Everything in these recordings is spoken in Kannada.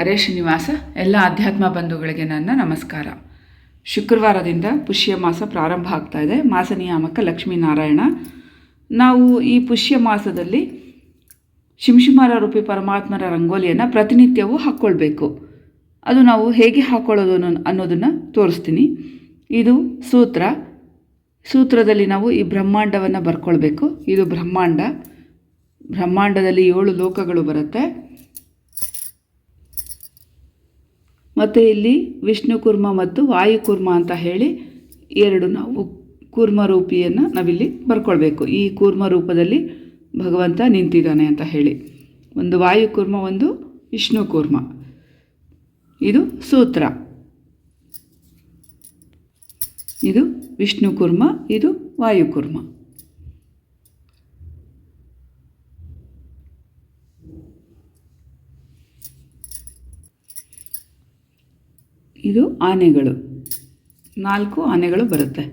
ಹರೇ ಶ್ರೀನಿವಾಸ, ಎಲ್ಲ ಅಧ್ಯಾತ್ಮ ಬಂಧುಗಳಿಗೆ ನನ್ನ ನಮಸ್ಕಾರ. ಶುಕ್ರವಾರದಿಂದ ಪುಷ್ಯ ಮಾಸ ಪ್ರಾರಂಭ ಆಗ್ತಾ ಇದೆ. ಮಾಸ ನಿಯಾಮಕ ಲಕ್ಷ್ಮೀನಾರಾಯಣ. ನಾವು ಈ ಪುಷ್ಯ ಮಾಸದಲ್ಲಿ ಶಿಂಶುಮಾರ ರೂಪಿ ಪರಮಾತ್ಮರ ರಂಗೋಲಿಯನ್ನು ಪ್ರತಿನಿತ್ಯವೂ ಹಾಕ್ಕೊಳ್ಬೇಕು ಅದು ನಾವು ಹೇಗೆ ಹಾಕ್ಕೊಳ್ಳೋದು ಅನ್ನೋ- ಅನ್ನೋದನ್ನು ತೋರಿಸ್ತೀನಿ. ಇದು ಸೂತ್ರ. ಸೂತ್ರದಲ್ಲಿ ನಾವು ಈ ಬ್ರಹ್ಮಾಂಡವನ್ನು ಬರ್ಕೊಳ್ಬೇಕು. ಇದು ಬ್ರಹ್ಮಾಂಡ. ಬ್ರಹ್ಮಾಂಡದಲ್ಲಿ ಏಳು ಲೋಕಗಳು ಬರುತ್ತೆ. ಮತ್ತು ಇಲ್ಲಿ ವಿಷ್ಣು ಕುರ್ಮ ಮತ್ತು ವಾಯು ಕೂರ್ಮ ಅಂತ ಹೇಳಿ ಎರಡು ನಾವು ಕೂರ್ಮ ರೂಪಿಯನ್ನು ನಾವಿಲ್ಲಿ ಬರ್ಕೊಳ್ಬೇಕು. ಈ ಕೂರ್ಮ ರೂಪದಲ್ಲಿ ಭಗವಂತ ನಿಂತಿದ್ದಾನೆ ಅಂತ ಹೇಳಿ. ಒಂದು ವಾಯು ಕೂರ್ಮ, ಒಂದು ವಿಷ್ಣು ಕೂರ್ಮ. ಇದು ಸೂತ್ರ. ಇದು ವಿಷ್ಣು ಕುರ್ಮ, ಇದು ವಾಯು ಕೂರ್ಮ. ಇದು ಆನೆಗಳು. ನಾಲ್ಕು ಆನೆಗಳು ಬರುತ್ತೆ.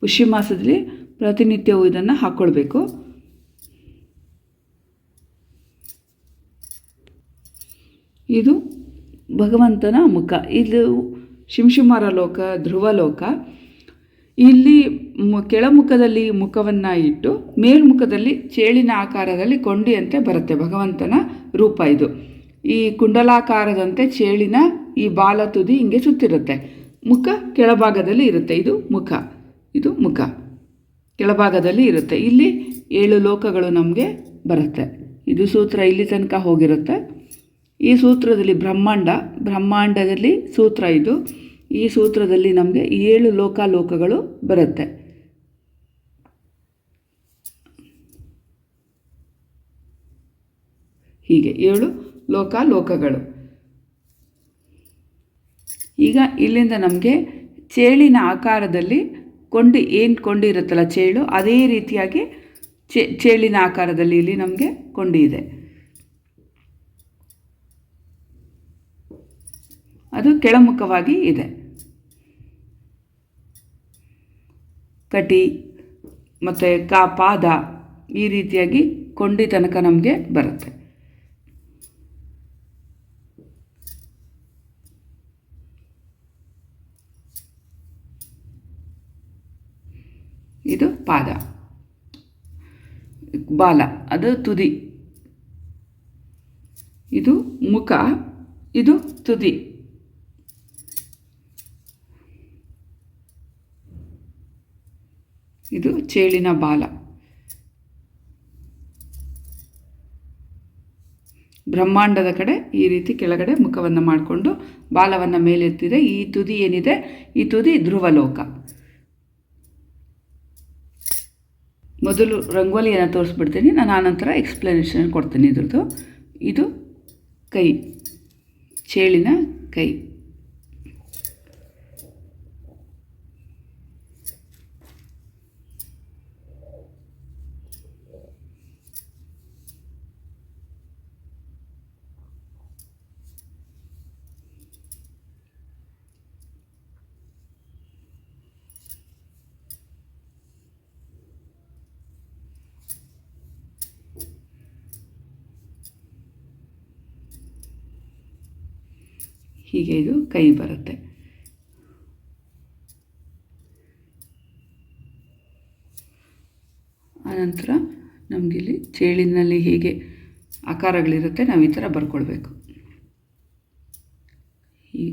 ಪುಷ್ಯ ಮಾಸದಲ್ಲಿ ಪ್ರತಿನಿತ್ಯವೂ ಇದನ್ನು ಹಾಕ್ಕೊಳ್ಬೇಕು ಇದು ಭಗವಂತನ ಮುಖ. ಇದು ಶಿಂಶುಮಾರ ಲೋಕ, ಧ್ರುವ ಲೋಕ. ಇಲ್ಲಿ ಕೆಳಮುಖದಲ್ಲಿ ಮುಖವನ್ನು ಇಟ್ಟು ಮೇಲ್ಮುಖದಲ್ಲಿ ಚೇಳಿನ ಆಕಾರದಲ್ಲಿ ಕೊಂಡಿಯಂತೆ ಬರುತ್ತೆ ಭಗವಂತನ ರೂಪ ಇದು. ಈ ಕುಂಡಲಾಕಾರದಂತೆ ಚೇಳಿನ ಈ ಬಾಲ ತುದಿ ಹಿಂಗೆ ಸುತ್ತಿರುತ್ತೆ. ಮುಖ ಕೆಳಭಾಗದಲ್ಲಿ ಇರುತ್ತೆ. ಇದು ಮುಖ. ಇದು ಮುಖ. ಕೆಳಭಾಗದಲ್ಲಿ ಇರುತ್ತೆ. ಇಲ್ಲಿ ಏಳು ಲೋಕಗಳು ನಮಗೆ ಬರುತ್ತೆ. ಇದು ಸೂತ್ರ ಇಲ್ಲಿ ತನಕ ಹೋಗಿರುತ್ತೆ. ಈ ಸೂತ್ರದಲ್ಲಿ ಬ್ರಹ್ಮಾಂಡ, ಬ್ರಹ್ಮಾಂಡದಲ್ಲಿ ಸೂತ್ರ ಇದು. ಈ ಸೂತ್ರದಲ್ಲಿ ನಮಗೆ ಏಳು ಲೋಕ ಲೋಕಗಳು ಬರುತ್ತೆ. ಹೀಗೆ ಏಳು ಲೋಕ, ಲೋಕಗಳು. ಈಗ ಇಲ್ಲಿಂದ ನಮಗೆ ಚೇಳಿನ ಆಕಾರದಲ್ಲಿ ಕೊಂಡಿ ಏನು ಕೊಂಡಿರುತ್ತಲ್ಲ ಚೇಳು, ಅದೇ ರೀತಿಯಾಗಿ ಚೇಳಿನ ಆಕಾರದಲ್ಲಿ ಇಲ್ಲಿ ನಮಗೆ ಕೊಂಡಿ ಇದೆ. ಅದು ಕೆಳಮುಖವಾಗಿ ಇದೆ. ಕಟಿ ಮತ್ತು ಕಾ, ಪಾದ ಈ ರೀತಿಯಾಗಿ ಕೊಂಡಿ ತನಕ ನಮಗೆ ಬರುತ್ತೆ ಇದು ಪಾದ. ಬಾಲ, ಅದು ತುದಿ. ಇದು ಮುಖ, ಇದು ತುದಿ. ಇದು ಚೇಳಿನ ಬಾಲ. ಬ್ರಹ್ಮಾಂಡದ ಕಡೆ ಈ ರೀತಿ ಕೆಳಗಡೆ ಮುಖವನ್ನು ಮಾಡಿಕೊಂಡು ಬಾಲವನ್ನು ಮೇಲೆತ್ತಿದೆ ಈ ತುದಿ ಏನಿದೆ? ಈ ತುದಿ ಧ್ರುವಲೋಕ. ಮೊದಲು ರಂಗೋಲಿಯನ್ನು ತೋರಿಸ್ಬಿಡ್ತೀನಿ ನಾನು ಆನಂತರ ಎಕ್ಸ್ಪ್ಲನೇಷನ್ ಕೊಡ್ತೀನಿ ಇದ್ರದ್ದು. ಇದು ಕೈ ಚೇಳಿನ ಕೈ. ಹೀಗೆ ಇದು ಕೈ ಬರುತ್ತೆ. ಆನಂತರ ನಮಗಿಲ್ಲಿ ಚೇಳಿನಲ್ಲಿ ಹೀಗೆ ಆಕಾರಗಳಿರುತ್ತೆ ನಾವು ಈ ಥರ ಬರ್ಕೊಳ್ಬೇಕು. ಈ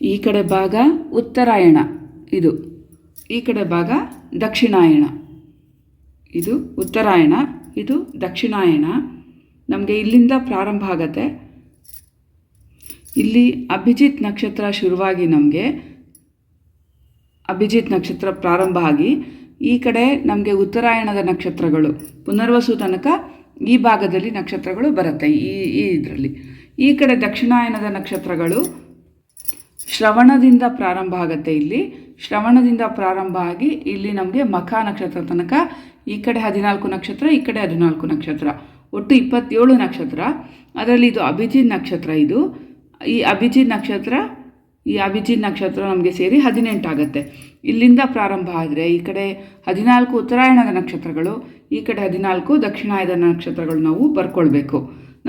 ಈ ಕಡೆ ಭಾಗ ಉತ್ತರಾಯಣ, ಇದು. ಈ ಕಡೆ ಭಾಗ ದಕ್ಷಿಣಾಯಣ, ಇದು ಉತ್ತರಾಯಣ, ಇದು ದಕ್ಷಿಣಾಯಣ. ನಮಗೆ ಇಲ್ಲಿಂದ ಪ್ರಾರಂಭ ಆಗತ್ತೆ. ಇಲ್ಲಿ ಅಭಿಜಿತ್ ನಕ್ಷತ್ರ ಶುರುವಾಗಿ ನಮಗೆ ಅಭಿಜಿತ್ ನಕ್ಷತ್ರ ಪ್ರಾರಂಭ ಆಗಿ ಈ ಕಡೆ ನಮಗೆ ಉತ್ತರಾಯಣದ ನಕ್ಷತ್ರಗಳು, ಪುನರ್ವಸು ತನಕ ಈ ಭಾಗದಲ್ಲಿ ನಕ್ಷತ್ರಗಳು ಬರುತ್ತೆ ಈ ಈ ಇದರಲ್ಲಿ. ಈ ಕಡೆ ದಕ್ಷಿಣಾಯನದ ನಕ್ಷತ್ರಗಳು ಶ್ರವಣದಿಂದ ಪ್ರಾರಂಭ ಆಗುತ್ತೆ ಇಲ್ಲಿ. ಶ್ರವಣದಿಂದ ಪ್ರಾರಂಭ ಆಗಿ ಇಲ್ಲಿ ನಮಗೆ ಮಖ ನಕ್ಷತ್ರ ತನಕ ಈ ಕಡೆ ಹದಿನಾಲ್ಕು ನಕ್ಷತ್ರ, ಈ ಕಡೆ ಹದಿನಾಲ್ಕು ನಕ್ಷತ್ರ. ಒಟ್ಟು ಇಪ್ಪತ್ತೇಳು ನಕ್ಷತ್ರ. ಅದರಲ್ಲಿ ಇದು ಅಭಿಜಿತ್ ನಕ್ಷತ್ರ ಇದು. ಈ ಅಭಿಜಿತ್ ನಕ್ಷತ್ರ, ಈ ಅಭಿಜಿತ್ ನಕ್ಷತ್ರ ನಮಗೆ ಸೇರಿ ಹದಿನೆಂಟಾಗತ್ತೆ ಇಲ್ಲಿಂದ ಪ್ರಾರಂಭ ಆದರೆ ಈ ಕಡೆ ಹದಿನಾಲ್ಕು ಉತ್ತರಾಯಣದ ನಕ್ಷತ್ರಗಳು, ಈ ಕಡೆ ಹದಿನಾಲ್ಕು ದಕ್ಷಿಣಾಯದ ನಕ್ಷತ್ರಗಳು ನಾವು ಬರ್ಕೊಳ್ಬೇಕು.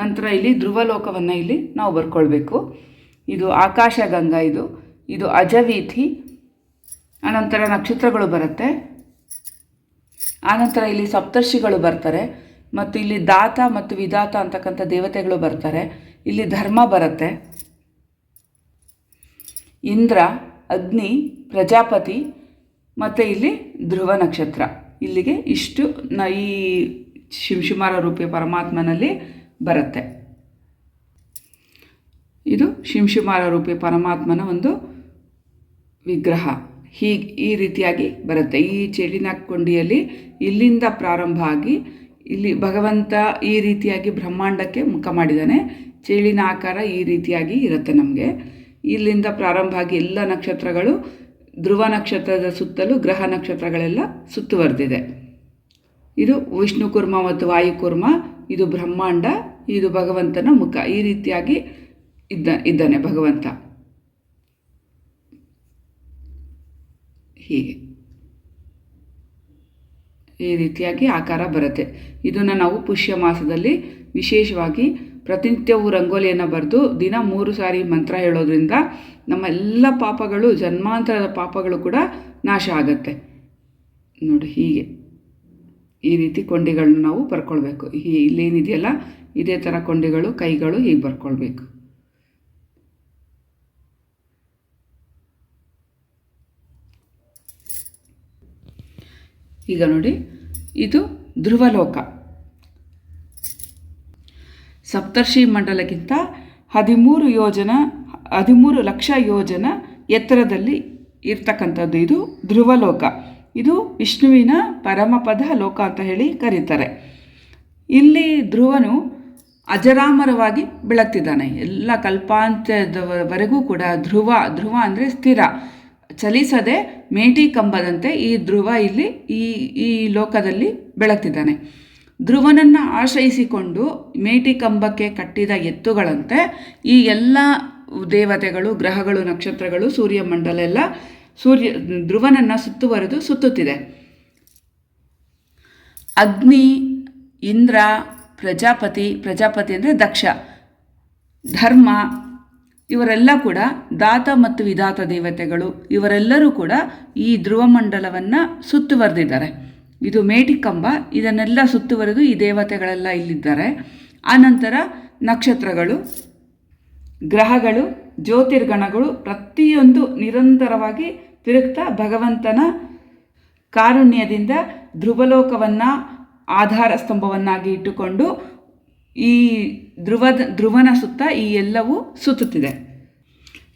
ನಂತರ ಇಲ್ಲಿ ಧ್ರುವಲೋಕವನ್ನು ಇಲ್ಲಿ ನಾವು ಬರ್ಕೊಳ್ಬೇಕು. ಇದು ಆಕಾಶಗಂಗಾ ಇದು. ಇದು ಅಜವೀಥಿ. ಆನಂತರ ನಕ್ಷತ್ರಗಳು ಬರುತ್ತೆ. ಆನಂತರ ಇಲ್ಲಿ ಸಪ್ತರ್ಷಿಗಳು ಬರ್ತಾರೆ. ಮತ್ತು ಇಲ್ಲಿ ದಾತ ಮತ್ತು ವಿದಾತ ಅಂತಕ್ಕಂಥ ದೇವತೆಗಳು ಬರ್ತಾರೆ. ಇಲ್ಲಿ ಧರ್ಮ ಬರುತ್ತೆ. ಇಂದ್ರ, ಅಗ್ನಿ, ಪ್ರಜಾಪತಿ ಮತ್ತು ಇಲ್ಲಿ ಧ್ರುವ ನಕ್ಷತ್ರ. ಇಲ್ಲಿಗೆ ಇಷ್ಟು ನ ಈ ಶಿವಶುಮಾರ ರೂಪಿ ಪರಮಾತ್ಮನಲ್ಲಿ ಬರುತ್ತೆ. ಇದು ಶಿಂಶುಮಾರ ರೂಪಿ ಪರಮಾತ್ಮನ ಒಂದು ವಿಗ್ರಹ. ಹೀಗೆ ಈ ರೀತಿಯಾಗಿ ಬರುತ್ತೆ. ಈ ಚೆಳಿನ ಕೊಂಡಿಯಲ್ಲಿ ಇಲ್ಲಿಂದ ಪ್ರಾರಂಭ ಆಗಿ ಇಲ್ಲಿ ಭಗವಂತ ಈ ರೀತಿಯಾಗಿ ಬ್ರಹ್ಮಾಂಡಕ್ಕೆ ಮುಖ ಮಾಡಿದ್ದಾನೆ. ಚೇಳಿನ ಆಕಾರ ಈ ರೀತಿಯಾಗಿ ಇರುತ್ತೆ ನಮಗೆ. ಇಲ್ಲಿಂದ ಪ್ರಾರಂಭ ಆಗಿ ಎಲ್ಲ ನಕ್ಷತ್ರಗಳು, ಧ್ರುವ ನಕ್ಷತ್ರದ ಸುತ್ತಲೂ ಗ್ರಹ ನಕ್ಷತ್ರಗಳೆಲ್ಲ ಸುತ್ತುವರೆದಿದೆ ಇದು ವಿಷ್ಣು ಕುರ್ಮ ಮತ್ತು ವಾಯುಕುರ್ಮ ಇದು ಬ್ರಹ್ಮಾಂಡ, ಇದು ಭಗವಂತನ ಮುಖ. ಈ ರೀತಿಯಾಗಿ ಇದ್ದ, ಇದ್ದಾನೆ ಭಗವಂತ. ಹೀಗೆ. ಈ ರೀತಿಯಾಗಿ ಆಕಾರ ಬರುತ್ತೆ. ಇದನ್ನು ನಾವು ಪುಷ್ಯ ಮಾಸದಲ್ಲಿ ವಿಶೇಷವಾಗಿ ಪ್ರತಿನಿತ್ಯವೂ ರಂಗೋಲಿಯನ್ನು ಬರೆದು ದಿನ ಮೂರು ಸಾರಿ ಮಂತ್ರ ಹೇಳೋದ್ರಿಂದ ನಮ್ಮ ಎಲ್ಲ ಪಾಪಗಳು, ಜನ್ಮಾಂತರದ ಪಾಪಗಳು ಕೂಡ ನಾಶ ಆಗುತ್ತೆ. ನೋಡಿ ಹೀಗೆ. ಈ ರೀತಿ ಕೊಂಡಿಗಳನ್ನ ನಾವು ಬರ್ಕೊಳ್ಬೇಕು. ಈ ಇಲ್ಲೇನಿದೆಯಲ್ಲ, ಇದೇ ಥರ ಕೊಂಡಿಗಳು, ಕೈಗಳು ಹೀಗೆ ಬರ್ಕೊಳ್ಬೇಕು. ಈಗ ನೋಡಿ, ಇದು ಧ್ರುವಲೋಕ. ಸಪ್ತರ್ಷಿ ಮಂಡಲಕ್ಕಿಂತ ಹದಿಮೂರು ಯೋಜನ, ಹದಿಮೂರು ಲಕ್ಷ ಯೋಜನ ಎತ್ತರದಲ್ಲಿ ಇರ್ತಕ್ಕಂಥದ್ದು ಇದು ಧ್ರುವಲೋಕ. ಇದು ವಿಷ್ಣುವಿನ ಪರಮಪದ ಲೋಕ ಅಂತ ಹೇಳಿ ಕರೀತಾರೆ. ಇಲ್ಲಿ ಧ್ರುವನು ಅಜರಾಮರವಾಗಿ ಬೆಳಗ್ತಿದ್ದಾನೆ. ಎಲ್ಲ ಕಲ್ಪಾಂತ್ಯದವರೆಗೂ ಕೂಡ ಧ್ರುವ ಧ್ರುವ ಅಂದರೆ ಸ್ಥಿರ. ಚಲಿಸದೆ ಮೇಟಿ ಕಂಬದಂತೆ ಈ ಧ್ರುವ ಇಲ್ಲಿ ಈ ಈ ಲೋಕದಲ್ಲಿ ಬೆಳಗ್ತಿದ್ದಾನೆ. ಧ್ರುವನನ್ನು ಆಶ್ರಯಿಸಿಕೊಂಡು ಮೇಟಿ ಕಂಬಕ್ಕೆ ಕಟ್ಟಿದ ಎತ್ತುಗಳಂತೆ ಈ ಎಲ್ಲ ದೇವತೆಗಳು, ಗ್ರಹಗಳು, ನಕ್ಷತ್ರಗಳು ಸೂರ್ಯಮಂಡಲ ಎಲ್ಲ ಸೂರ್ಯ, ಧ್ರುವನನ್ನು ಸುತ್ತುವರೆದು ಸುತ್ತುತ್ತಿದೆ. ಅಗ್ನಿ, ಇಂದ್ರ, ಪ್ರಜಾಪತಿ ಪ್ರಜಾಪತಿ ಅಂದರೆ ದಕ್ಷ, ಧರ್ಮ ಇವರೆಲ್ಲ ಕೂಡ ದಾತ ಮತ್ತು ವಿಧಾತ ದೇವತೆಗಳು, ಇವರೆಲ್ಲರೂ ಕೂಡ ಈ ಧ್ರುವ ಮಂಡಲವನ್ನು ಸುತ್ತುವರೆದಿದ್ದಾರೆ ಇದು ಮೇಟಿ ಕಂಬ ಇದನ್ನೆಲ್ಲ ಸುತ್ತುವರೆದು ಈ ದೇವತೆಗಳೆಲ್ಲ ಇಲ್ಲಿದ್ದಾರೆ. ಆನಂತರ ನಕ್ಷತ್ರಗಳು, ಗ್ರಹಗಳು, ಜ್ಯೋತಿರ್ಗಣಗಳು ಪ್ರತಿಯೊಂದು ನಿರಂತರವಾಗಿ ತಿರುಗ್ತಾ ಭಗವಂತನ ಕಾರುಣ್ಯದಿಂದ ಧ್ರುವಲೋಕವನ್ನು ಆಧಾರ ಸ್ತಂಭವನ್ನಾಗಿ ಇಟ್ಟುಕೊಂಡು ಈ ಧ್ರುವದ, ಧ್ರುವನ ಸುತ್ತ ಈ ಎಲ್ಲವೂ ಸುತ್ತುತ್ತಿದೆ.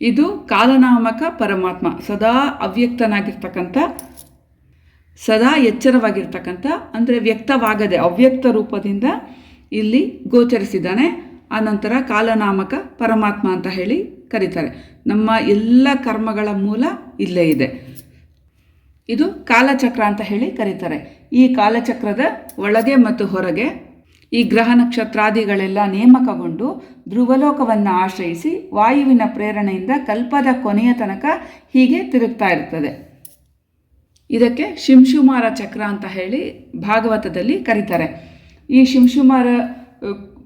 ಇದು ಕಾಲನಾಮಕ ಪರಮಾತ್ಮ, ಸದಾ ಅವ್ಯಕ್ತನಾಗಿರ್ತಕ್ಕಂಥ, ಸದಾ ಎಚ್ಚರವಾಗಿರ್ತಕ್ಕಂಥ, ಅಂದರೆ ವ್ಯಕ್ತವಾಗದೆ ಅವ್ಯಕ್ತ ರೂಪದಿಂದ ಇಲ್ಲಿ ಗೋಚರಿಸಿದ್ದಾನೆ. ಆನಂತರ ಕಾಲನಾಮಕ ಪರಮಾತ್ಮ ಅಂತ ಹೇಳಿ ಕರೀತಾರೆ. ನಮ್ಮ ಎಲ್ಲ ಕರ್ಮಗಳ ಮೂಲ ಇಲ್ಲೇ ಇದೆ. ಇದು ಕಾಲಚಕ್ರ ಅಂತ ಹೇಳಿ ಕರೀತಾರೆ. ಈ ಕಾಲಚಕ್ರದ ಒಳಗೆ ಮತ್ತು ಹೊರಗೆ ಈ ಗ್ರಹ ನಕ್ಷತ್ರಾದಿಗಳೆಲ್ಲ ನೇಮಕಗೊಂಡು ಧ್ರುವಲೋಕವನ್ನು ಆಶ್ರಯಿಸಿ ವಾಯುವಿನ ಪ್ರೇರಣೆಯಿಂದ ಕಲ್ಪದ ಕೊನೆಯ ತನಕ ಹೀಗೆ ತಿರುಗ್ತಾ ಇರ್ತದೆ. ಇದಕ್ಕೆ ಶಿಂಶುಮಾರ ಚಕ್ರ ಅಂತ ಹೇಳಿ ಭಾಗವತದಲ್ಲಿ ಕರೀತಾರೆ. ಈ ಶಿಂಶುಮಾರ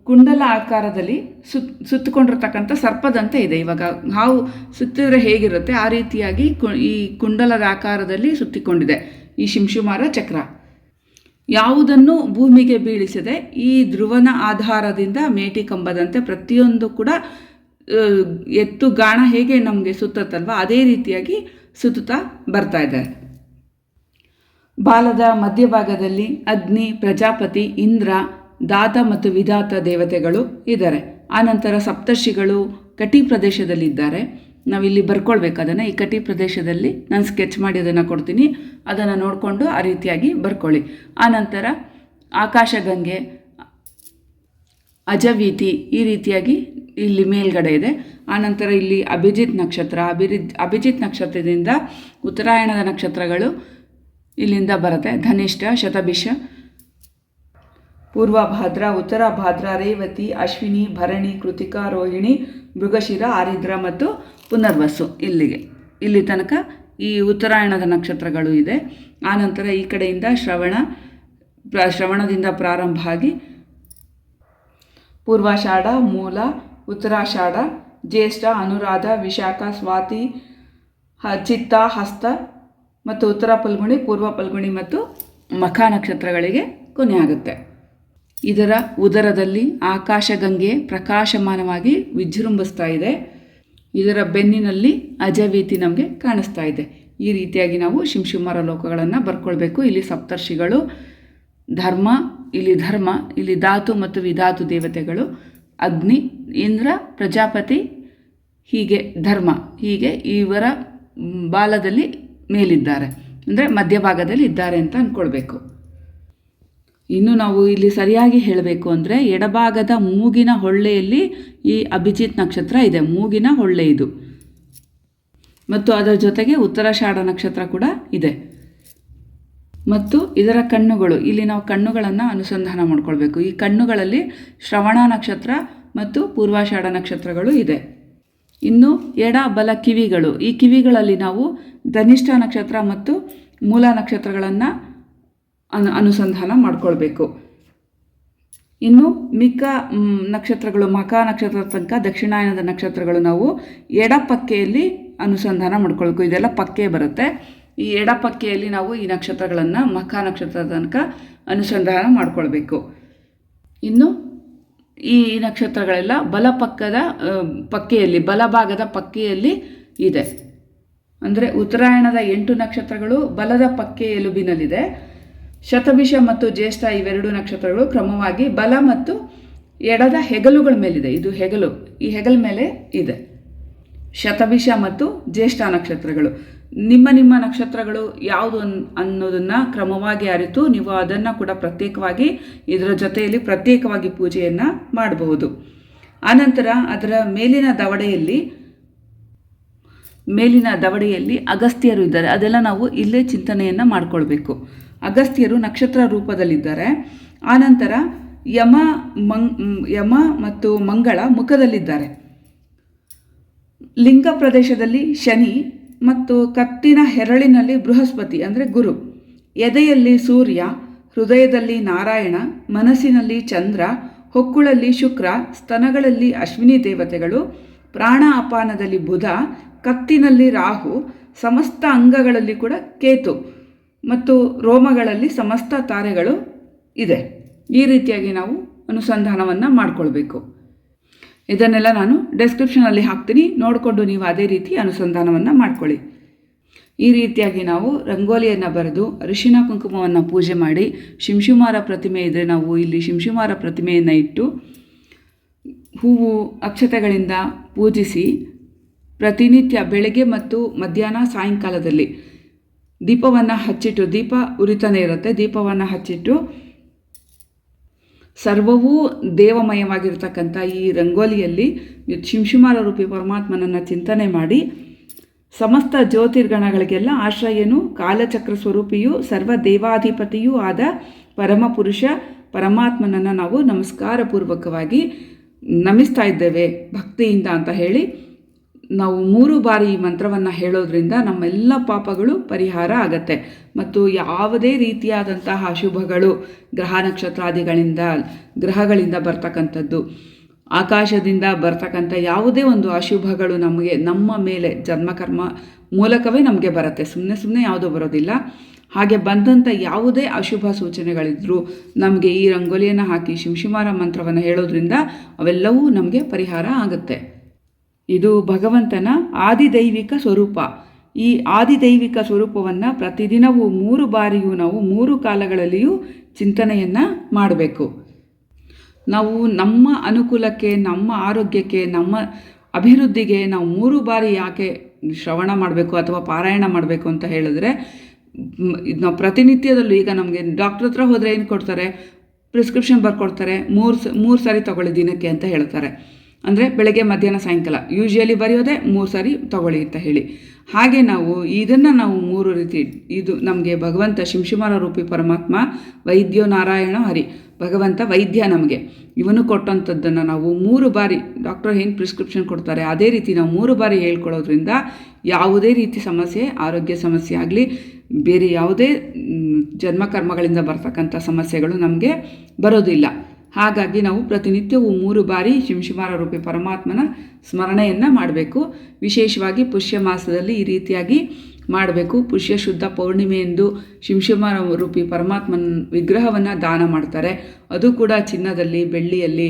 ಕುಂಡಲ ಆಕಾರದಲ್ಲಿ ಸುತ್, ಸುತ್ತಕೊಂಡಿರ್ತಕ್ಕಂಥ ಸರ್ಪದಂತೆ ಇದೆ. ಇವಾಗ ಹಾವು ಸುತ್ತಿದ್ರೆ ಹೇಗಿರುತ್ತೆ? ಆ ರೀತಿಯಾಗಿ ಈ ಕುಂಡಲದ ಆಕಾರದಲ್ಲಿ ಸುತ್ತಿಕೊಂಡಿದೆ ಈ ಶಿಂಶುಮಾರ ಚಕ್ರ. ಯಾವುದನ್ನು ಭೂಮಿಗೆ ಬೀಳಿಸದೆ ಈ ಧ್ರುವನ ಆಧಾರದಿಂದ ಮೇಟಿ ಕಂಬದಂತೆ ಪ್ರತಿಯೊಂದು ಕೂಡ ಎತ್ತು ಗಾಣ ಹೇಗೆ ನಮಗೆ ಸುತ್ತತ್ತಲ್ವ ಅದೇ ರೀತಿಯಾಗಿ ಸುತ್ತುತ್ತಾ ಬರ್ತಾ ಇದೆ. ಬಾಲದ ಮಧ್ಯಭಾಗದಲ್ಲಿ ಅಗ್ನಿ, ಪ್ರಜಾಪತಿ, ಇಂದ್ರ, ದಾತ ಮತ್ತು ವಿಧಾತ ದೇವತೆಗಳು ಇದ್ದಾರೆ. ಆನಂತರ ಸಪ್ತರ್ಷಿಗಳು ಕಟಿ ಪ್ರದೇಶದಲ್ಲಿದ್ದಾರೆ. ನಾವಿಲ್ಲಿ ಬರ್ಕೊಳ್ಬೇಕು. ಅದನ್ನು ಈ ಕಟಿ ಪ್ರದೇಶದಲ್ಲಿ ನಾನು ಸ್ಕೆಚ್ ಮಾಡಿ ಅದನ್ನು ಕೊಡ್ತೀನಿ. ಅದನ್ನು ನೋಡಿಕೊಂಡು ಆ ರೀತಿಯಾಗಿ ಬರ್ಕೊಳ್ಳಿ. ಆನಂತರ ಆಕಾಶಗಂಗೆ ಅಜವೀತಿ ಈ ರೀತಿಯಾಗಿ ಇಲ್ಲಿ ಮೇಲ್ಗಡೆ ಇದೆ. ಆನಂತರ ಇಲ್ಲಿ ಅಭಿಜಿತ್ ನಕ್ಷತ್ರ. ಅಭಿರಿದ್, ಅಭಿಜಿತ್ ನಕ್ಷತ್ರದಿಂದ ಉತ್ತರಾಯಣದ ನಕ್ಷತ್ರಗಳು ಇಲ್ಲಿಂದ ಬರುತ್ತೆ. ಧನಿಷ್ಠ, ಶತಭಿಷ ಪೂರ್ವ ಭಾದ್ರ ಉತ್ತರ ಭಾದ್ರ ರೇವತಿ, ಅಶ್ವಿನಿ, ಭರಣಿ, ಕೃತಿಕಾ, ರೋಹಿಣಿ, ಮೃಗಶಿರ, ಆರಿದ್ರ ಮತ್ತು ಪುನರ್ವಸು ಇಲ್ಲಿಗೆ. ಇಲ್ಲಿ ತನಕ ಈ ಉತ್ತರಾಯಣದ ನಕ್ಷತ್ರಗಳು ಇದೆ. ಆನಂತರ ಈ ಕಡೆಯಿಂದ ಶ್ರವಣ ಶ್ರವಣದಿಂದ ಪ್ರಾರಂಭ ಆಗಿ ಪೂರ್ವಾಷಾಢ, ಮೂಲ, ಉತ್ತರಾಷಾಢ, ಜ್ಯೇಷ್ಠ, ಅನುರಾಧ, ವಿಶಾಖ, ಸ್ವಾತಿ ಚಿತ್ತ, ಹಸ್ತ ಮತ್ತು ಉತ್ತರ ಪಲ್ಗುಣಿ ಪೂರ್ವ ಪಲ್ಗುಣಿ ಮತ್ತು ಮಖ ನಕ್ಷತ್ರಗಳಿಗೆ ಕೊನೆಯಾಗುತ್ತೆ ಇದರ ಉದರದಲ್ಲಿ ಆಕಾಶಗಂಗೆ ಪ್ರಕಾಶಮಾನವಾಗಿ ವಿಜೃಂಭಿಸ್ತಾ ಇದೆ. ಇದರ ಬೆನ್ನಿನಲ್ಲಿ ಅಜವೀತಿ ನಮಗೆ ಕಾಣಿಸ್ತಾ ಇದೆ. ಈ ರೀತಿಯಾಗಿ ನಾವು ಶಿಂಶುಮರ ಲೋಕಗಳನ್ನು ಬರ್ಕೊಳ್ಬೇಕು. ಇಲ್ಲಿ ಸಪ್ತರ್ಷಿಗಳು, ಧರ್ಮ, ಇಲ್ಲಿ ಧರ್ಮ, ಇಲ್ಲಿ ಧಾತು ಮತ್ತು ವಿಧಾತು ದೇವತೆಗಳು, ಅಗ್ನಿ, ಇಂದ್ರ, ಪ್ರಜಾಪತಿ, ಹೀಗೆ ಧರ್ಮ, ಹೀಗೆ ಇವರ ಬಾಲದಲ್ಲಿ ಮೇಲಿದ್ದಾರೆ. ಅಂದರೆ ಮಧ್ಯಭಾಗದಲ್ಲಿ ಇದ್ದಾರೆ ಅಂತ ಅಂದ್ಕೊಳ್ಬೇಕು ಇನ್ನು ನಾವು ಇಲ್ಲಿ ಸರಿಯಾಗಿ ಹೇಳಬೇಕು ಅಂದರೆ ಎಡಭಾಗದ ಮೂಗಿನ ಹೊಳ್ಳೆಯಲ್ಲಿ ಈ ಅಭಿಜಿತ್ ನಕ್ಷತ್ರ ಇದೆ. ಮೂಗಿನ ಹೊಳ್ಳೆ ಇದು. ಮತ್ತು ಅದರ ಜೊತೆಗೆ ಉತ್ತರಾಷಾಢ ನಕ್ಷತ್ರ ಕೂಡ ಇದೆ. ಮತ್ತು ಇದರ ಕಣ್ಣುಗಳು, ಇಲ್ಲಿ ನಾವು ಕಣ್ಣುಗಳನ್ನು ಅನುಸಂಧಾನ ಮಾಡ್ಕೊಳ್ಬೇಕು. ಈ ಕಣ್ಣುಗಳಲ್ಲಿ ಶ್ರವಣ ನಕ್ಷತ್ರ ಮತ್ತು ಪೂರ್ವಾಷಾಢ ನಕ್ಷತ್ರಗಳು ಇದೆ. ಇನ್ನು ಎಡ ಬಲ ಕಿವಿಗಳು, ಈ ಕಿವಿಗಳಲ್ಲಿ ನಾವು ಧನಿಷ್ಠ ನಕ್ಷತ್ರ ಮತ್ತು ಮೂಲ ನಕ್ಷತ್ರಗಳನ್ನು ಅನು, ಅನುಸಂಧಾನ ಮಾಡಿಕೊಳ್ಬೇಕು. ಇನ್ನು ಮಿಕ್ಕ ನಕ್ಷತ್ರಗಳು ಮಕ ನಕ್ಷತ್ರ ತನಕ ದಕ್ಷಿಣಾಯನದ ನಕ್ಷತ್ರಗಳು ನಾವು ಎಡಪಕ್ಕೆಯಲ್ಲಿ ಅನುಸಂಧಾನ ಮಾಡ್ಕೊಳ್ಬೇಕು. ಇದೆಲ್ಲ ಪಕ್ಕೆ ಬರುತ್ತೆ. ಈ ಎಡಪಕ್ಕೆಯಲ್ಲಿ ನಾವು ಈ ನಕ್ಷತ್ರಗಳನ್ನು ಮಕ ನಕ್ಷತ್ರ ತನಕ ಅನುಸಂಧಾನ ಮಾಡ್ಕೊಳ್ಬೇಕು. ಇನ್ನು ಈ ನಕ್ಷತ್ರಗಳೆಲ್ಲ ಬಲ ಪಕ್ಕದ ಪಕ್ಕೆಯಲ್ಲಿ, ಬಲಭಾಗದ ಪಕ್ಕೆಯಲ್ಲಿ ಇದೆ. ಅಂದರೆ ಉತ್ತರಾಯಣದ ಎಂಟು ನಕ್ಷತ್ರಗಳು ಬಲದ ಪಕ್ಕೆ ಎಲುಬಿನಲ್ಲಿದೆ ಶತಭಿಷ ಮತ್ತು ಜ್ಯೇಷ್ಠ ಇವೆರಡು ನಕ್ಷತ್ರಗಳು ಕ್ರಮವಾಗಿ ಬಲ ಮತ್ತು ಎಡದ ಹೆಗಲುಗಳ ಮೇಲಿದೆ. ಇದು ಹೆಗಲು, ಈ ಹೆಗಲ ಮೇಲೆ ಇದೆ. ಶತಭಿಷ ಮತ್ತು ಜ್ಯೇಷ್ಠ ನಕ್ಷತ್ರಗಳು. ನಿಮ್ಮ ನಿಮ್ಮ ನಕ್ಷತ್ರಗಳು ಯಾವುದು ಅನ್, ಅನ್ನೋದನ್ನು ಕ್ರಮವಾಗಿ ಅರಿತು ನೀವು ಅದನ್ನು ಕೂಡ ಪ್ರತ್ಯೇಕವಾಗಿ ಇದರ ಜೊತೆಯಲ್ಲಿ ಪ್ರತ್ಯೇಕವಾಗಿ ಪೂಜೆಯನ್ನು ಮಾಡಬಹುದು. ಆನಂತರ ಅದರ ಮೇಲಿನ ದವಡೆಯಲ್ಲಿ ಮೇಲಿನ ದವಡೆಯಲ್ಲಿ ಅಗಸ್ತ್ಯರು ಇದ್ದಾರೆ. ಅದೆಲ್ಲ ನಾವು ಇಲ್ಲೇ ಚಿಂತನೆಯನ್ನು ಮಾಡಿಕೊಳ್ಬೇಕು. ಅಗಸ್ತ್ಯರು ನಕ್ಷತ್ರ ರೂಪದಲ್ಲಿದ್ದಾರೆ. ಆನಂತರ ಯಮ ಮಂಗ್, ಯಮ ಮತ್ತು ಮಂಗಳ ಮುಖದಲ್ಲಿದ್ದಾರೆ. ಲಿಂಗ ಪ್ರದೇಶದಲ್ಲಿ ಶನಿ ಮತ್ತು ಕತ್ತಿನ ಹೆರಳಿನಲ್ಲಿ ಬೃಹಸ್ಪತಿ ಅಂದರೆ ಗುರು. ಎದೆಯಲ್ಲಿ ಸೂರ್ಯ, ಹೃದಯದಲ್ಲಿ ನಾರಾಯಣ, ಮನಸ್ಸಿನಲ್ಲಿ ಚಂದ್ರ, ಹೊಕ್ಕುಳಲ್ಲಿ ಶುಕ್ರ, ಸ್ತನಗಳಲ್ಲಿ ಅಶ್ವಿನಿ ದೇವತೆಗಳು, ಪ್ರಾಣ ಅಪಾನದಲ್ಲಿ ಬುಧ, ಕತ್ತಿನಲ್ಲಿ ರಾಹು, ಸಮಸ್ತ ಅಂಗಗಳಲ್ಲಿ ಕೂಡ ಕೇತು. ಮತ್ತು ರೋಮಗಳಲ್ಲಿ ಸಮಸ್ತ ತಾರೆಗಳು ಇದೆ. ಈ ರೀತಿಯಾಗಿ ನಾವು ಅನುಸಂಧಾನವನ್ನು ಮಾಡಿಕೊಳ್ಬೇಕು. ಇದನ್ನೆಲ್ಲ ನಾನು ಡೆಸ್ಕ್ರಿಪ್ಷನಲ್ಲಿ ಹಾಕ್ತೀನಿ. ನೋಡಿಕೊಂಡು ನೀವು ಅದೇ ರೀತಿ ಅನುಸಂಧಾನವನ್ನು ಮಾಡ್ಕೊಳ್ಳಿ. ಈ ರೀತಿಯಾಗಿ ನಾವು ರಂಗೋಲಿಯನ್ನು ಬರೆದು ಅರಿಶಿನ ಕುಂಕುಮವನ್ನು ಪೂಜೆ ಮಾಡಿ ಶಿಂಶುಮಾರ ಪ್ರತಿಮೆ ಇದ್ದರೆ ನಾವು ಇಲ್ಲಿ ಶಿಂಶುಮಾರ ಪ್ರತಿಮೆಯನ್ನು ಇಟ್ಟು ಹೂವು ಅಕ್ಷತೆಗಳಿಂದ ಪೂಜಿಸಿ ಪ್ರತಿನಿತ್ಯ ಬೆಳಗ್ಗೆ ಮತ್ತು ಮಧ್ಯಾಹ್ನ ಸಾಯಂಕಾಲದಲ್ಲಿ ದೀಪವನ್ನು ಹಚ್ಚಿಟ್ಟು, ದೀಪ ಉರಿತಾನೆ ಇರುತ್ತೆ, ದೀಪವನ್ನು ಹಚ್ಚಿಟ್ಟು ಸರ್ವವೂ ದೇವಮಯವಾಗಿರ್ತಕ್ಕಂಥ ಈ ರಂಗೋಲಿಯಲ್ಲಿ ಶಿಂಶುಮಾರ ರೂಪಿ ಪರಮಾತ್ಮನನ್ನು ಚಿಂತನೆ ಮಾಡಿ, ಸಮಸ್ತ ಜ್ಯೋತಿರ್ಗಣಗಳಿಗೆಲ್ಲ ಆಶ್ರಯನು ಕಾಲಚಕ್ರ ಸ್ವರೂಪಿಯೂ ಸರ್ವ ದೇವಾಧಿಪತಿಯೂ ಆದ ಪರಮಪುರುಷ ಪರಮಾತ್ಮನನ್ನು ನಾವು ನಮಸ್ಕಾರ ಪೂರ್ವಕವಾಗಿ ನಮಿಸ್ತಾ ಇದ್ದೇವೆ ಭಕ್ತಿಯಿಂದ ಅಂತ ಹೇಳಿ ನಾವು ಮೂರು ಬಾರಿ ಈ ಮಂತ್ರವನ್ನು ಹೇಳೋದ್ರಿಂದ ನಮ್ಮೆಲ್ಲ ಪಾಪಗಳು ಪರಿಹಾರ ಆಗತ್ತೆ. ಮತ್ತು ಯಾವುದೇ ರೀತಿಯಾದಂತಹ ಅಶುಭಗಳು ಗ್ರಹ ನಕ್ಷತ್ರಾದಿಗಳಿಂದ, ಗ್ರಹಗಳಿಂದ ಬರ್ತಕ್ಕಂಥದ್ದು, ಆಕಾಶದಿಂದ ಬರ್ತಕ್ಕಂಥ ಯಾವುದೇ ಒಂದು ಅಶುಭಗಳು ನಮಗೆ, ನಮ್ಮ ಮೇಲೆ ಜನ್ಮಕರ್ಮ ಮೂಲಕವೇ ನಮಗೆ ಬರುತ್ತೆ. ಸುಮ್ಮನೆ ಸುಮ್ಮನೆ ಯಾವುದೂ ಬರೋದಿಲ್ಲ. ಹಾಗೆ ಬಂದಂಥ ಯಾವುದೇ ಅಶುಭ ಸೂಚನೆಗಳಿದ್ದರೂ ನಮಗೆ ಈ ರಂಗೋಲಿಯನ್ನು ಹಾಕಿ ಶಿಂಶಿಮಾರ ಮಂತ್ರವನ್ನು ಹೇಳೋದ್ರಿಂದ ಅವೆಲ್ಲವೂ ನಮಗೆ ಪರಿಹಾರ ಆಗುತ್ತೆ. ಇದು ಭಗವಂತನ ಆದಿದೈವಿಕ ಸ್ವರೂಪ. ಈ ಆದಿದೈವಿಕ ಸ್ವರೂಪವನ್ನು ಪ್ರತಿದಿನವೂ ಮೂರು ಬಾರಿಯೂ ನಾವು ಮೂರು ಕಾಲಗಳಲ್ಲಿಯೂ ಚಿಂತನೆಯನ್ನು ಮಾಡಬೇಕು. ನಾವು ನಮ್ಮ ಅನುಕೂಲಕ್ಕೆ, ನಮ್ಮ ಆರೋಗ್ಯಕ್ಕೆ, ನಮ್ಮ ಅಭಿವೃದ್ಧಿಗೆ ನಾವು ಮೂರು ಬಾರಿ ಯಾಕೆ ಶ್ರವಣ ಮಾಡಬೇಕು ಅಥವಾ ಪಾರಾಯಣ ಮಾಡಬೇಕು ಅಂತ ಹೇಳಿದ್ರೆ ನಾವು ಪ್ರತಿನಿತ್ಯದಲ್ಲೂ ಈಗ ನಮಗೆ ಡಾಕ್ಟ್ರ್ ಹತ್ರ ಹೋದರೆ ಏನು ಕೊಡ್ತಾರೆ? ಪ್ರಿಸ್ಕ್ರಿಪ್ಷನ್ ಬರ್ಕೊಡ್ತಾರೆ. ಮೂರು ಮೂರು ಸಾರಿ ತಗೊಳ್ಳಿ ದಿನಕ್ಕೆ ಅಂತ ಹೇಳ್ತಾರೆ. ಅಂದರೆ ಬೆಳಗ್ಗೆ, ಮಧ್ಯಾಹ್ನ, ಸಾಯಂಕಾಲ. ಯೂಶುವಲಿ ಬರೆಯೋದೇ ಮೂರು ಸಾರಿ ತಗೊಳ್ಳಿ ಅಂತ ಹೇಳಿ. ಹಾಗೆ ನಾವು ಇದನ್ನು ನಾವು ಮೂರು ರೀತಿ, ಇದು ನಮಗೆ ಭಗವಂತ ಶಿಂಶುಮಾರ ರೂಪಿ ಪರಮಾತ್ಮ, ವೈದ್ಯೋ ನಾರಾಯಣ ಹರಿ, ಭಗವಂತ ವೈದ್ಯ ನಮಗೆ. ಇವನು ಕೊಟ್ಟಂಥದ್ದನ್ನು ನಾವು ಮೂರು ಬಾರಿ ಡಾಕ್ಟರ್ ಏನು ಪ್ರಿಸ್ಕ್ರಿಪ್ಷನ್ ಕೊಡ್ತಾರೆ, ಅದೇ ರೀತಿ ನಾವು ಮೂರು ಬಾರಿ ಹೇಳ್ಕೊಳ್ಳೋದ್ರಿಂದ ಯಾವುದೇ ರೀತಿ ಸಮಸ್ಯೆ, ಆರೋಗ್ಯ ಸಮಸ್ಯೆ ಆಗಲಿ, ಬೇರೆ ಯಾವುದೇ ಜನ್ಮ ಕರ್ಮಗಳಿಂದ ಬರ್ತಕ್ಕಂಥ ಸಮಸ್ಯೆಗಳು ನಮಗೆ ಬರೋದಿಲ್ಲ. ಹಾಗಾಗಿ ನಾವು ಪ್ರತಿನಿತ್ಯವೂ ಮೂರು ಬಾರಿ ಶಿಂಶುಮಾರ ರೂಪಿ ಪರಮಾತ್ಮನ ಸ್ಮರಣೆಯನ್ನು ಮಾಡಬೇಕು. ವಿಶೇಷವಾಗಿ ಪುಷ್ಯ ಮಾಸದಲ್ಲಿ ಈ ರೀತಿಯಾಗಿ ಮಾಡಬೇಕು. ಪುಷ್ಯ ಶುದ್ಧ ಪೌರ್ಣಿಮೆಯೆಂದು ಶಿಂಶುಮಾರ ರೂಪಿ ಪರಮಾತ್ಮನ ವಿಗ್ರಹವನ್ನು ದಾನ ಮಾಡ್ತಾರೆ. ಅದು ಕೂಡ ಚಿನ್ನದಲ್ಲಿ, ಬೆಳ್ಳಿಯಲ್ಲಿ,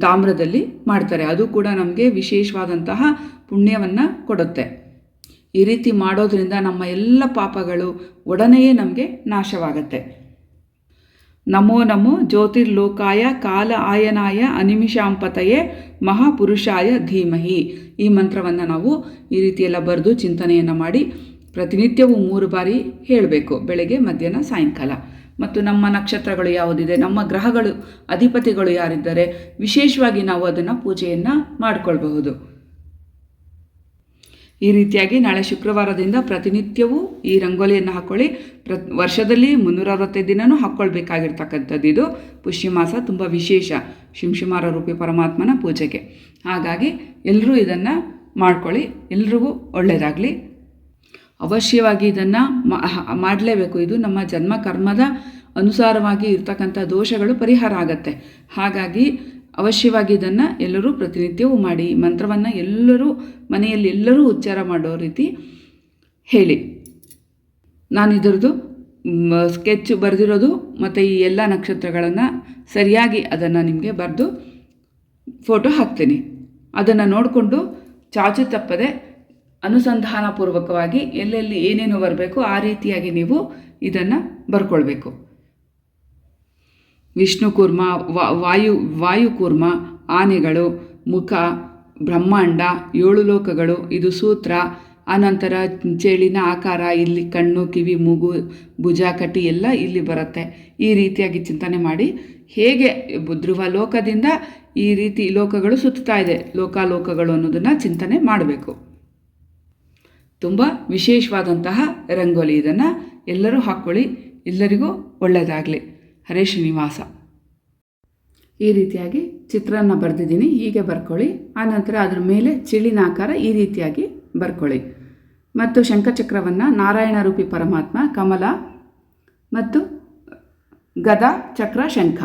ತಾಮ್ರದಲ್ಲಿ ಮಾಡ್ತಾರೆ. ಅದು ಕೂಡ ನಮಗೆ ವಿಶೇಷವಾದಂತಹ ಪುಣ್ಯವನ್ನು ಕೊಡುತ್ತೆ. ಈ ರೀತಿ ಮಾಡೋದರಿಂದ ನಮ್ಮ ಎಲ್ಲ ಪಾಪಗಳು ಒಡನೆಯೇ ನಮಗೆ ನಾಶವಾಗತ್ತೆ. ನಮೋ ನಮೋ ಜ್ಯೋತಿರ್ಲೋಕಾಯ ಕಾಲ ಆಯನಾಯ ಅನಿಮಿಷಾಂಪತಯೇ ಮಹಾಪುರುಷಾಯ ಧೀಮಹಿ. ಈ ಮಂತ್ರವನ್ನು ನಾವು ಈ ರೀತಿಯೆಲ್ಲ ಬರೆದು ಚಿಂತನೆಯನ್ನು ಮಾಡಿ ಪ್ರತಿನಿತ್ಯವೂ ಮೂರು ಬಾರಿ ಹೇಳಬೇಕು, ಬೆಳಗ್ಗೆ, ಮಧ್ಯಾಹ್ನ, ಸಾಯಂಕಾಲ. ಮತ್ತು ನಮ್ಮ ನಕ್ಷತ್ರಗಳು ಯಾವುದಿದೆ, ನಮ್ಮ ಗ್ರಹಗಳು, ಅಧಿಪತಿಗಳು ಯಾರಿದ್ದಾರೆ, ವಿಶೇಷವಾಗಿ ನಾವು ಅದನ್ನು ಪೂಜೆಯನ್ನು ಮಾಡಿಕೊಳ್ಬಹುದು. ಈ ರೀತಿಯಾಗಿ ನಾಳೆ ಶುಕ್ರವಾರದಿಂದ ಪ್ರತಿನಿತ್ಯವೂ ಈ ರಂಗೋಲಿಯನ್ನು ಹಾಕ್ಕೊಳ್ಳಿ ಪ್ರ, ವರ್ಷದಲ್ಲಿ ಮುನ್ನೂರ ಅರವತ್ತೈದು ದಿನವೂ ಹಾಕ್ಕೊಳ್ಬೇಕಾಗಿರ್ತಕ್ಕಂಥದ್ದು ಇದು. ಪುಷ್ಯ ಮಾಸ ತುಂಬ ವಿಶೇಷ. ಶಿಂಶುಮಾರ ರೂಪಿ ಪರಮಾತ್ಮನ ಪೂಜೆಗೆ. ಹಾಗಾಗಿ ಎಲ್ಲರೂ ಇದನ್ನು ಮಾಡ್ಕೊಳ್ಳಿ. ಎಲ್ರಿಗೂ ಒಳ್ಳೆಯದಾಗಲಿ ಅವಶ್ಯವಾಗಿ ಇದನ್ನು ಮಾಡಲೇಬೇಕು. ಇದು ನಮ್ಮ ಜನ್ಮ ಕರ್ಮದ ಅನುಸಾರವಾಗಿ ಇರ್ತಕ್ಕಂಥ ದೋಷಗಳು ಪರಿಹಾರ ಆಗತ್ತೆ. ಹಾಗಾಗಿ ಅವಶ್ಯವಾಗಿ ಇದನ್ನು ಎಲ್ಲರೂ ಪ್ರತಿನಿತ್ಯವೂ ಮಾಡಿ ಮಂತ್ರವನ್ನು ಎಲ್ಲರೂ ಮನೆಯಲ್ಲಿ ಎಲ್ಲರೂ ಉಚ್ಚಾರ ಮಾಡೋ ರೀತಿ ಹೇಳಿ. ನಾನು ಇದರದ್ದು ಸ್ಕೆಚ್ ಬರೆದಿರೋದು ಮತ್ತು ಈ ಎಲ್ಲ ನಕ್ಷತ್ರಗಳನ್ನು ಸರಿಯಾಗಿ ಅದನ್ನು ನಿಮಗೆ ಬರೆದು ಫೋಟೋ ಹಾಕ್ತೀನಿ. ಅದನ್ನು ನೋಡಿಕೊಂಡು ಚಾಚು ತಪ್ಪದೆ ಅನುಸಂಧಾನಪೂರ್ವಕವಾಗಿ ಎಲ್ಲೆಲ್ಲಿ ಏನೇನು ಬರಬೇಕು ಆ ರೀತಿಯಾಗಿ ನೀವು ಇದನ್ನು ಬರ್ಕೊಳ್ಬೇಕು. ವಿಷ್ಣು ಕೂರ್ಮ ವಾಯು ವಾಯು ವಾಯುಕೂರ್ಮ, ಆನೆಗಳು, ಮುಖ, ಬ್ರಹ್ಮಾಂಡ, ಏಳು ಲೋಕಗಳು, ಇದು ಸೂತ್ರ. ಆನಂತರ ಚೇಳಿನ ಆಕಾರ, ಇಲ್ಲಿ ಕಣ್ಣು, ಕಿವಿ, ಮೂಗು, ಭುಜ ಕಟಿ ಎಲ್ಲ ಇಲ್ಲಿ ಬರುತ್ತೆ. ಈ ರೀತಿಯಾಗಿ ಚಿಂತನೆ ಮಾಡಿ ಹೇಗೆ ಧ್ರುವ ಲೋಕದಿಂದ ಈ ರೀತಿ ಲೋಕಗಳು ಸುತ್ತಾ ಇದೆ, ಲೋಕಾಲೋಕಗಳು ಅನ್ನೋದನ್ನು ಚಿಂತನೆ ಮಾಡಬೇಕು. ತುಂಬ ವಿಶೇಷವಾದಂತಹ ರಂಗೋಲಿ ಇದನ್ನು ಎಲ್ಲರೂ ಹಾಕ್ಕೊಳ್ಳಿ, ಎಲ್ಲರಿಗೂ ಒಳ್ಳೆಯದಾಗಲಿ ಹರೇ ಶ್ರೀನಿವಾಸ. ಈ ರೀತಿಯಾಗಿ ಚಿತ್ರಾನ್ನ ಬರೆದಿದ್ದೀನಿ, ಹೀಗೆ ಬರ್ಕೊಳ್ಳಿ. ಆನಂತರ ಅದ್ರ ಮೇಲೆ ಚಿಳಿನ ಆಕಾರ ಈ ರೀತಿಯಾಗಿ ಬರ್ಕೊಳ್ಳಿ. ಮತ್ತು ಶಂಖಚಕ್ರವನ್ನು ನಾರಾಯಣ ರೂಪಿ ಪರಮಾತ್ಮ, ಕಮಲ ಮತ್ತು ಗದ ಚಕ್ರ ಶಂಖ.